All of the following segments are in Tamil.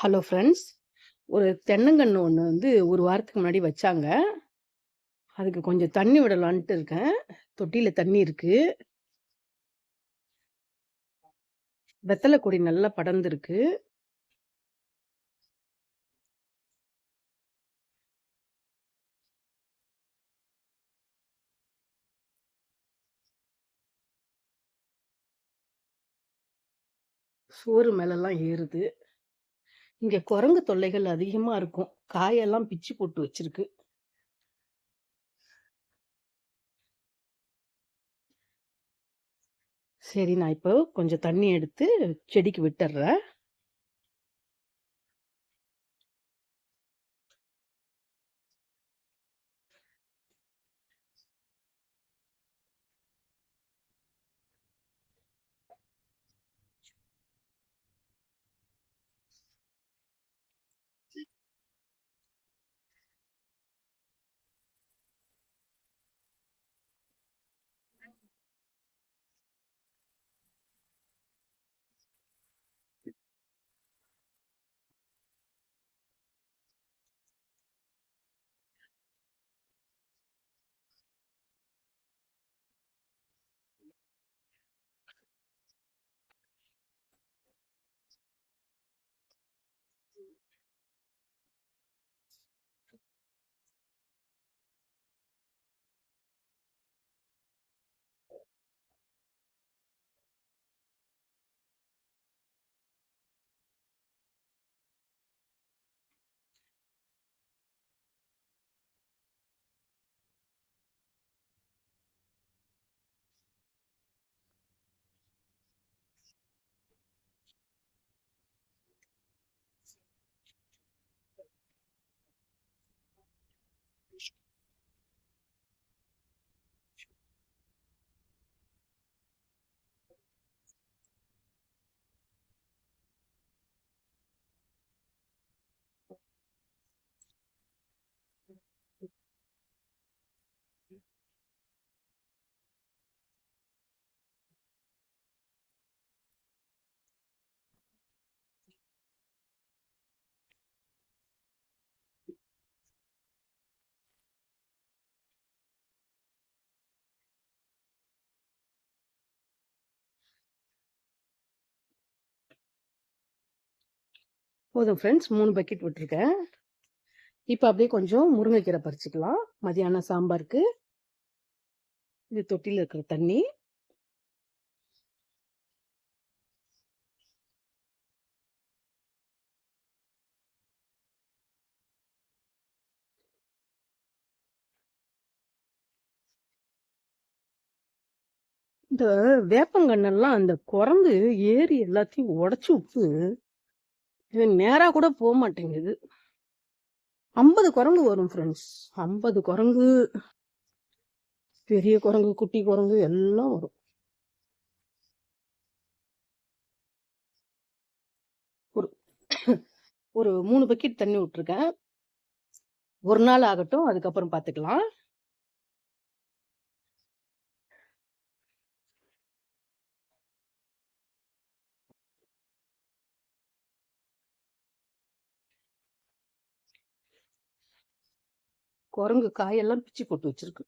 Hello friends. ஒரு தென்னங்கன்று ஒன்று வந்து ஒரு வாரத்துக்கு முன்னாடி வச்சாங்க. அதுக்கு கொஞ்சம் தண்ணி விடலான்ட்டு இருக்கேன். தொட்டியில் தண்ணி இருக்குது வெத்தலை கொடி நல்லா படர்ந்துருக்கு சோறு மேலெல்லாம் ஏறுது. இங்க குரங்கு தொல்லைகள் அதிகமா இருக்கும். காயெல்லாம் பிச்சு போட்டு வச்சிருக்கு. சரி, நான் இப்போ கொஞ்சம் தண்ணி எடுத்து செடிக்கு விட்டுறேன் போதும் ஃப்ரெண்ட்ஸ் மூணு பக்கெட் விட்டுருக்கேன். இப்போ அப்படியே கொஞ்சம் முருங்கைக்கீரை பறிச்சுக்கலாம். மதியானம் சாம்பாருக்கு. இது தொட்டியில் இருக்கிற தண்ணி. இந்த வேப்பங்கண்ணெல்லாம் அந்த குரங்கு ஏறி எல்லாத்தையும் உடச்சி விட்டு, இது நேரா கூட போக மாட்டேங்குது ஐம்பது குரங்கு வரும் ஃப்ரெண்ட்ஸ். 50 குரங்கு. பெரிய குரங்கு, குட்டி குரங்கு எல்லாம் வரும். ஒரு ஒரு மூணு பக்கெட் தண்ணி விட்டுருக்கேன். ஒரு நாள் ஆகட்டும். அதுக்கப்புறம் பார்த்துக்கலாம். குரங்கு காயெல்லாம் பிச்சு போட்டு வச்சிருக்கு.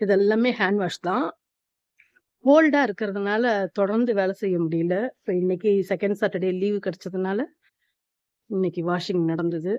இது எல்லாமே ஹேண்ட் வாஷ் தான். கோல்டா இருக்கிறதுனால தொடர்ந்து வேலை செய்ய முடியல. இப்போ இன்னைக்கு செகண்ட் சாட்டர்டே லீவு கிடைச்சதுனால, இன்னைக்கு வாஷிங் நடந்தது.